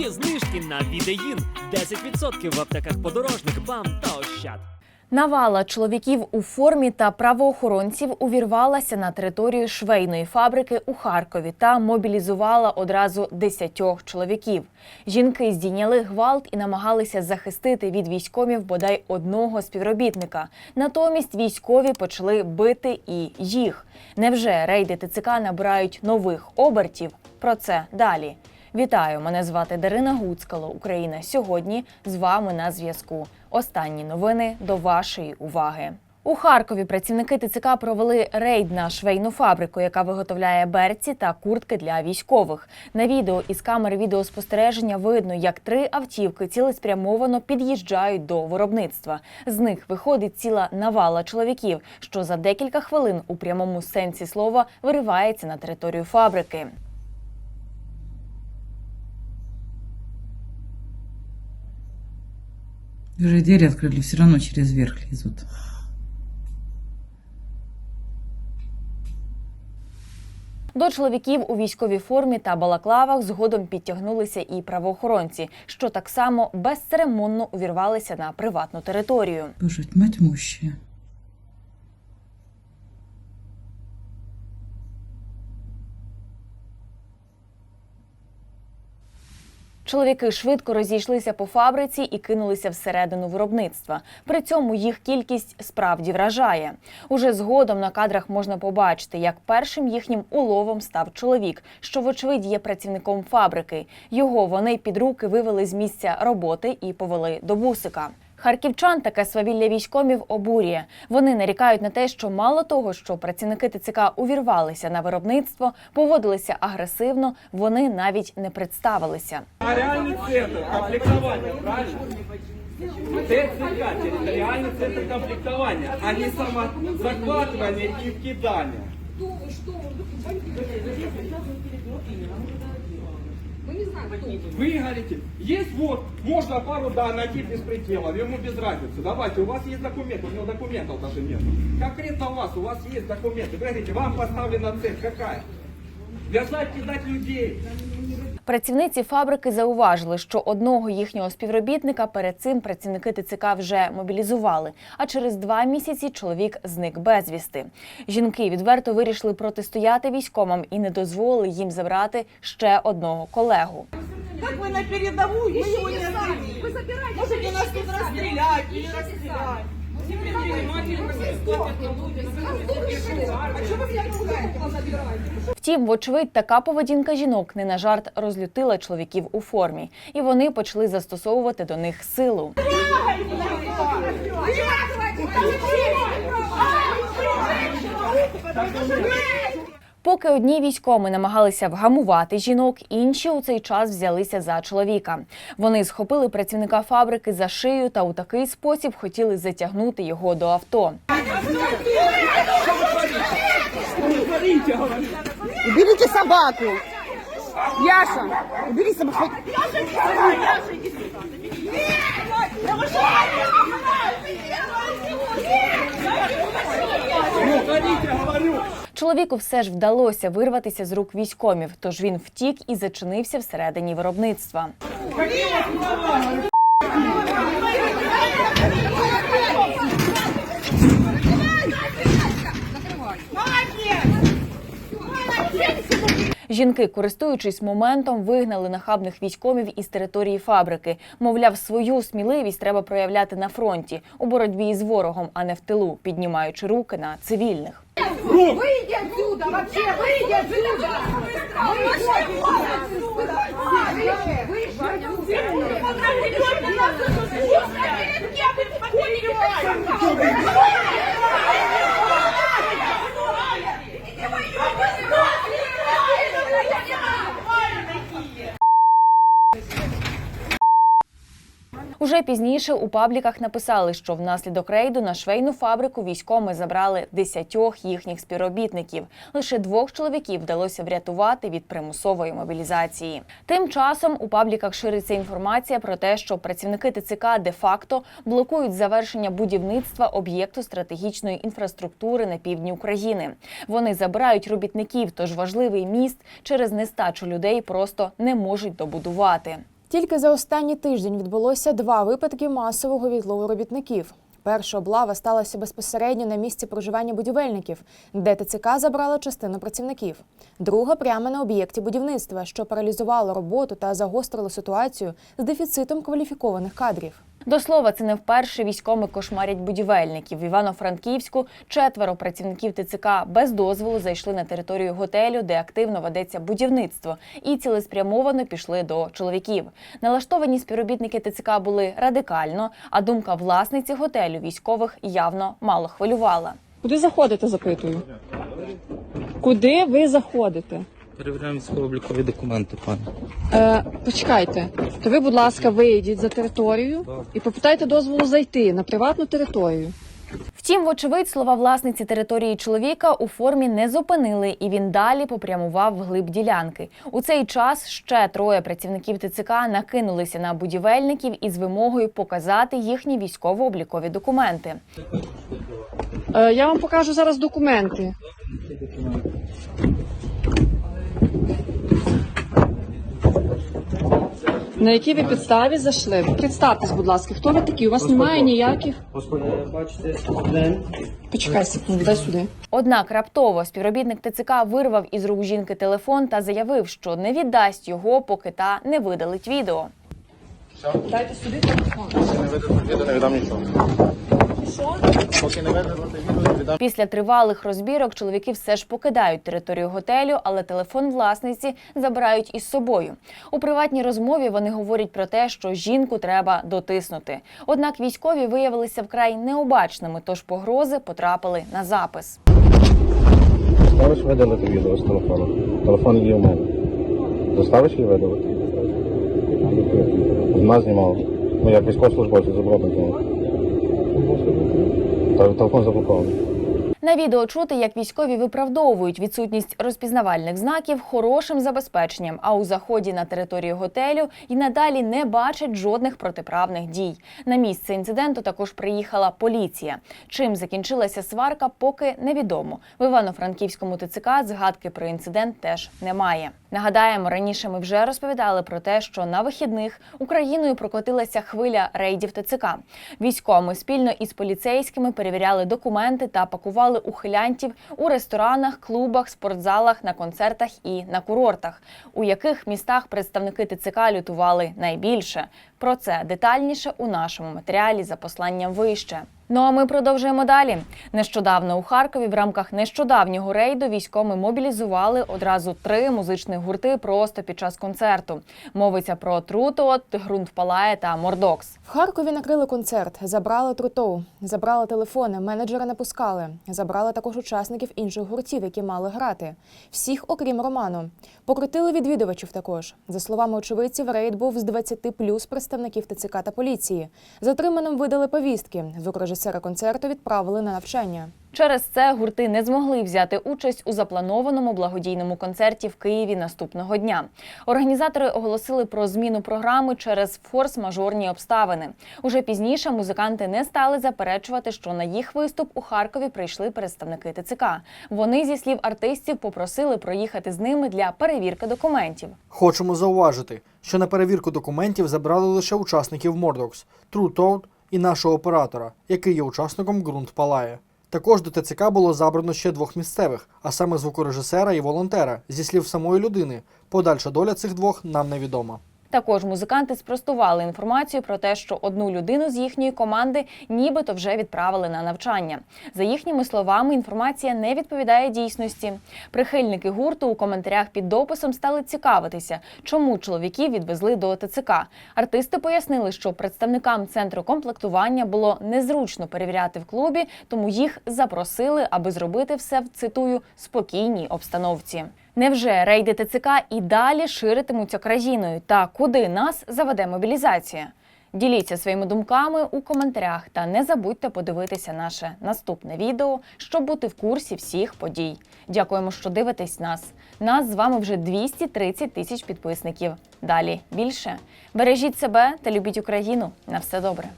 Є знижки на відеїн 10% в аптеках подорожник, бам та ощад. Навала чоловіків у формі та правоохоронців увірвалася на територію швейної фабрики у Харкові та мобілізувала одразу десятьох чоловіків. Жінки здійняли гвалт і намагалися захистити від військомів бодай одного співробітника. Натомість військові почали бити і їх. Невже рейди ТЦК набирають нових обертів? Про це далі. Вітаю! Мене звати Дарина Гуцкало. Україна сьогодні з вами на зв'язку. Останні новини до вашої уваги. У Харкові працівники ТЦК провели рейд на швейну фабрику, яка виготовляє берці та куртки для військових. На відео із камери відеоспостереження видно, як три автівки цілеспрямовано під'їжджають до виробництва. З них виходить ціла навала чоловіків, що за декілька хвилин у прямому сенсі слова виривається на територію фабрики. Уже двери открыли, все равно через верх лезут. До чоловіків у військовій формі та балаклавах згодом підтягнулися і правоохоронці, що так само безцеремонно увірвалися на приватну територію. Боже, мать тьмущая. Чоловіки швидко розійшлися по фабриці і кинулися всередину виробництва. При цьому їх кількість справді вражає. Уже згодом на кадрах можна побачити, як першим їхнім уловом став чоловік, що вочевидь є працівником фабрики. Його вони під руки вивели з місця роботи і повели до бусика. Харківчан таке свавілля військомів обурює. Вони нарікають на те, що мало того, що працівники ТЦК увірвалися на виробництво, поводилися агресивно, вони навіть не представилися. А реальний центр комплектування, правильно? ТЦК, територіальний центр комплектування, а не самозахватування і вкидання. говорите, есть вот, можно пару да, найти без предела, ему без разницы. Давайте, у вас есть документы, у него документов даже нет. Конкретно у вас, у вас есть документы. Вы говорите, вам поставлена цель какая? Вязать, кидать людей. Працівниці фабрики зауважили, що одного їхнього співробітника перед цим працівники ТЦК вже мобілізували. А через два місяці чоловік зник безвісти. Жінки відверто вирішили протистояти військомам і не дозволили їм забрати ще одного колегу. Как вы на передовую еще не? Можете нас тут расстрелять или расстрелять. Втім, вочевидь, така поведінка жінок не на жарт розлютила чоловіків у формі, і вони почали застосовувати до них силу. Поки одні військові намагалися вгамувати жінок, інші у цей час взялися за чоловіка. Вони схопили працівника фабрики за шию та у такий спосіб хотіли затягнути його до авто. Уберите собаку! Яша, убери собаку! Ну, говорю. Чоловіку все ж вдалося вирватися з рук військомів, тож він втік і зачинився всередині виробництва. Жінки, користуючись моментом, вигнали нахабних військомів із території фабрики. Мовляв, свою сміливість треба проявляти на фронті у боротьбі із ворогом, а не в тилу, піднімаючи руки на цивільних. Выйди отсюда! Вообще, выйди отсюда! Выйди отсюда! Пізніше у пабліках написали, що внаслідок рейду на швейну фабрику військоми забрали десятьох їхніх співробітників. Лише двох чоловіків вдалося врятувати від примусової мобілізації. Тим часом у пабліках шириться інформація про те, що працівники ТЦК де-факто блокують завершення будівництва об'єкту стратегічної інфраструктури на півдні України. Вони забирають робітників, тож важливий міст через нестачу людей просто не можуть добудувати. Тільки за останній тиждень відбулося два випадки масового відлову робітників. Перша облава сталася безпосередньо на місці проживання будівельників, де ТЦК забрала частину працівників. Друга прямо на об'єкті будівництва, що паралізувало роботу та загострило ситуацію з дефіцитом кваліфікованих кадрів. До слова, це не вперше військовими кошмарять будівельників. В Івано-Франківську четверо працівників ТЦК без дозволу зайшли на територію готелю, де активно ведеться будівництво, і цілеспрямовано пішли до чоловіків. Налаштовані співробітники ТЦК були радикально, а думка власниці готелю військових явно мало хвилювала. Куди заходите, запитую? Куди ви заходите? Перевіряємо військово-облікові документи, пані. Е, почекайте, то ви, будь ласка, вийдіть за територію і попитайте дозволу зайти на приватну територію. Втім, вочевидь, слова власниці території чоловіка у формі не зупинили, і він далі попрямував вглиб ділянки. У цей час ще троє працівників ТЦК накинулися на будівельників із вимогою показати їхні військово-облікові документи. Е, я вам покажу зараз документи. На якій ви підставі зайшли? Представтесь, будь ласка, хто ви такі? У вас немає ніяких. Бачите, студент. Почекай секунду, дай сюди. Однак раптово співробітник ТЦК вирвав із рук жінки телефон та заявив, що не віддасть його, поки та не видалить відео. Дайте сюди телефон. Не Відео не віддам нічого. Поки не видно віддам. Після тривалих розбірок чоловіки все ж покидають територію готелю, але телефон власниці забирають із собою. У приватній розмові вони говорять про те, що жінку треба дотиснути. Однак військові виявилися вкрай необачними, тож погрози потрапили на запис. Заставиш видалити відео з телефону. Телефон є в мене. Заставиш її видалити? Вона знімала. Ну, як військовослужбовці заборонено знімати. Та. На відео чути, як військові виправдовують відсутність розпізнавальних знаків хорошим забезпеченням, а у заході на територію готелю і надалі не бачать жодних протиправних дій. На місце інциденту також приїхала поліція. Чим закінчилася сварка, поки невідомо. В Івано-Франківському ТЦК згадки про інцидент теж немає. Нагадаємо, раніше ми вже розповідали про те, що на вихідних Україною прокотилася хвиля рейдів ТЦК. Військовими спільно із поліцейськими перевіряли документи та пакували ухилянтів у ресторанах, клубах, спортзалах, на концертах і на курортах. У яких містах представники ТЦК лютували найбільше? Про це детальніше у нашому матеріалі за посланням вище. Ну а ми продовжуємо далі. Нещодавно у Харкові в рамках нещодавнього рейду військовими мобілізували одразу три музичних гурти просто під час концерту. Мовиться про Трутот, Грунт Палає та Мордокс. В Харкові накрили концерт, забрали трутоу, забрали телефони, менеджера не пускали. Забрали також учасників інших гуртів, які мали грати. Всіх, окрім Роману. Покрутили відвідувачів також. За словами очевидців, рейд був з 20 плюс представників ТЦК та поліції. Затриманим видали повістки. Звукорежисера концерту відправили на навчання. Через це гурти не змогли взяти участь у запланованому благодійному концерті в Києві наступного дня. Організатори оголосили про зміну програми через форс-мажорні обставини. Уже пізніше музиканти не стали заперечувати, що на їх виступ у Харкові прийшли представники ТЦК. Вони, зі слів артистів, попросили проїхати з ними для перевірки документів. Хочемо зауважити, що на перевірку документів забрали лише учасників Мордокс, True Toad і нашого оператора, який є учасником ґрунт Палає. Також до ТЦК було забрано ще двох місцевих, а саме звукорежисера і волонтера. Зі слів самої людини, подальша доля цих двох нам невідома. Також музиканти спростували інформацію про те, що одну людину з їхньої команди нібито вже відправили на навчання. За їхніми словами, інформація не відповідає дійсності. Прихильники гурту у коментарях під дописом стали цікавитися, чому чоловіків відвезли до ТЦК. Артисти пояснили, що представникам центру комплектування було незручно перевіряти в клубі, тому їх запросили, аби зробити все в цитую спокійній обстановці. Невже рейди ТЦК і далі ширитимуться країною? Та куди нас заведе мобілізація? Діліться своїми думками у коментарях та не забудьте подивитися наше наступне відео, щоб бути в курсі всіх подій. Дякуємо, що дивитесь нас. Нас з вами вже 230 тисяч підписників. Далі більше. Бережіть себе та любіть Україну. На все добре.